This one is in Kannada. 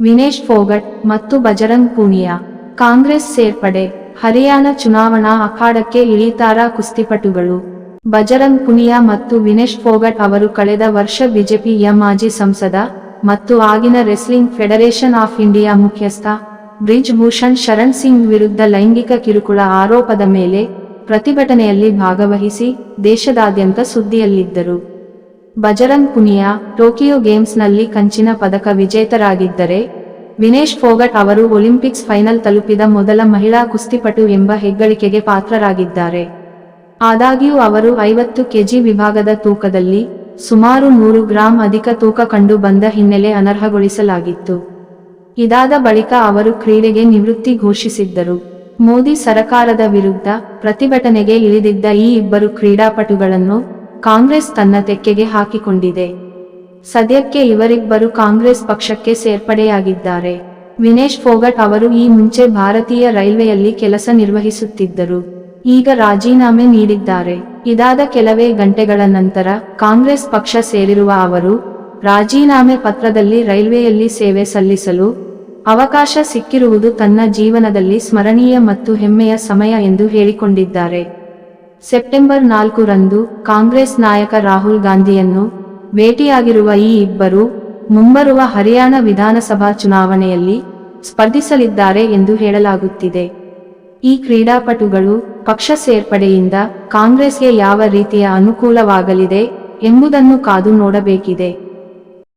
ವಿನೇಶ್ ಫೋಗಟ್ ಮತ್ತು ಬಜರಂಗ್ ಪೂನಿಯಾ, ಕಾಂಗ್ರೆಸ್ ಸೇರ್ಪಡೆ, ಹರಿಯಾಣ ಚುನಾವಣಾ ಅಖಾಡಕ್ಕೆ ಇಳಿತಾರ ಕುಸ್ತಿಪಟುಗಳು. ಬಜರಂಗ್ ಪುನಿಯಾ ಮತ್ತು ವಿನೇಶ್ ಫೋಗಟ್ ಅವರು ಕಳೆದ ವರ್ಷ ಬಿಜೆಪಿಯ ಮಾಜಿ ಸಂಸದ ಮತ್ತು ಆಗಿನ ರೆಸ್ಲಿಂಗ್ ಫೆಡರೇಷನ್ ಆಫ್ ಇಂಡಿಯಾ ಮುಖ್ಯಸ್ಥ ಬ್ರಿಜ್ ಭೂಷಣ್ ಶರಣ್ ಸಿಂಗ್ ವಿರುದ್ಧ ಲೈಂಗಿಕ ಕಿರುಕುಳ ಆರೋಪದ ಮೇಲೆ ಪ್ರತಿಭಟನೆಯಲ್ಲಿ ಭಾಗವಹಿಸಿ ದೇಶದಾದ್ಯಂತ ಸುದ್ದಿಯಲ್ಲಿದ್ದರು. ಬಜರಂಗ್ ಪುನಿಯಾ ಟೋಕಿಯೋ ಗೇಮ್ಸ್ನಲ್ಲಿ ಕಂಚಿನ ಪದಕ ವಿಜೇತರಾಗಿದ್ದರೆ, ವಿನೇಶ್ ಫೋಗಟ್ ಅವರು ಒಲಿಂಪಿಕ್ಸ್ ಫೈನಲ್ ತಲುಪಿದ ಮೊದಲ ಮಹಿಳಾ ಕುಸ್ತಿಪಟು ಎಂಬ ಹೆಗ್ಗಳಿಕೆಗೆ ಪಾತ್ರರಾಗಿದ್ದಾರೆ. ಆದಾಗ್ಯೂ ಅವರು ಐವತ್ತು ಕೆಜಿ ವಿಭಾಗದ ತೂಕದಲ್ಲಿ ಸುಮಾರು ನೂರು ಗ್ರಾಂ ಅಧಿಕ ತೂಕ ಕಂಡು ಬಂದ ಹಿನ್ನೆಲೆ ಅನರ್ಹಗೊಳಿಸಲಾಗಿತ್ತು. ಇದಾದ ಬಳಿಕ ಅವರು ಕ್ರೀಡೆಗೆ ನಿವೃತ್ತಿ ಘೋಷಿಸಿದ್ದರು. ಮೋದಿ ಸರಕಾರದ ವಿರುದ್ಧ ಪ್ರತಿಭಟನೆಗೆ ಇಳಿದಿದ್ದ ಈ ಇಬ್ಬರು ಕ್ರೀಡಾಪಟುಗಳನ್ನು ಕಾಂಗ್ರೆಸ್ ತನ್ನ ತೆಕ್ಕೆಗೆ ಹಾಕಿಕೊಂಡಿದೆ. ಸದ್ಯಕ್ಕೆ ಇವರಿಬ್ಬರು ಕಾಂಗ್ರೆಸ್ ಪಕ್ಷಕ್ಕೆ ಸೇರ್ಪಡೆಯಾಗಿದ್ದಾರೆ. ವಿನೇಶ್ ಫೋಗಟ್ ಅವರು ಈ ಮುಂಚೆ ಭಾರತೀಯ ರೈಲ್ವೆಯಲ್ಲಿ ಕೆಲಸ ನಿರ್ವಹಿಸುತ್ತಿದ್ದರು. ಈಗ ರಾಜೀನಾಮೆ ನೀಡಿದ್ದಾರೆ. ಇದಾದ ಕೆಲವೇ ಗಂಟೆಗಳ ನಂತರ ಕಾಂಗ್ರೆಸ್ ಪಕ್ಷ ಸೇರಿರುವ ಅವರು, ರಾಜೀನಾಮೆ ಪತ್ರದಲ್ಲಿ ರೈಲ್ವೆಯಲ್ಲಿ ಸೇವೆ ಸಲ್ಲಿಸಲು ಅವಕಾಶ ಸಿಕ್ಕಿರುವುದು ತನ್ನ ಜೀವನದಲ್ಲಿ ಸ್ಮರಣೀಯ ಮತ್ತು ಹೆಮ್ಮೆಯ ಸಮಯ ಎಂದು ಹೇಳಿಕೊಂಡಿದ್ದಾರೆ. ಸೆಪ್ಟೆಂಬರ್ ನಾಲ್ಕರಂದು ಕಾಂಗ್ರೆಸ್ ನಾಯಕ ರಾಹುಲ್ ಗಾಂಧಿಯನ್ನು ಭೇಟಿಯಾಗಿರುವ ಈ ಇಬ್ಬರು ಮುಂಬರುವ ಹರಿಯಾಣ ವಿಧಾನಸಭಾ ಚುನಾವಣೆಯಲ್ಲಿ ಸ್ಪರ್ಧಿಸಲಿದ್ದಾರೆ ಎಂದು ಹೇಳಲಾಗುತ್ತಿದೆ. ಈ ಕ್ರೀಡಾಪಟುಗಳು ಪಕ್ಷ ಸೇರ್ಪಡೆಯಿಂದ ಕಾಂಗ್ರೆಸ್ಗೆ ಯಾವ ರೀತಿಯ ಅನುಕೂಲವಾಗಲಿದೆ ಎಂಬುದನ್ನು ಕಾದು ನೋಡಬೇಕಿದೆ.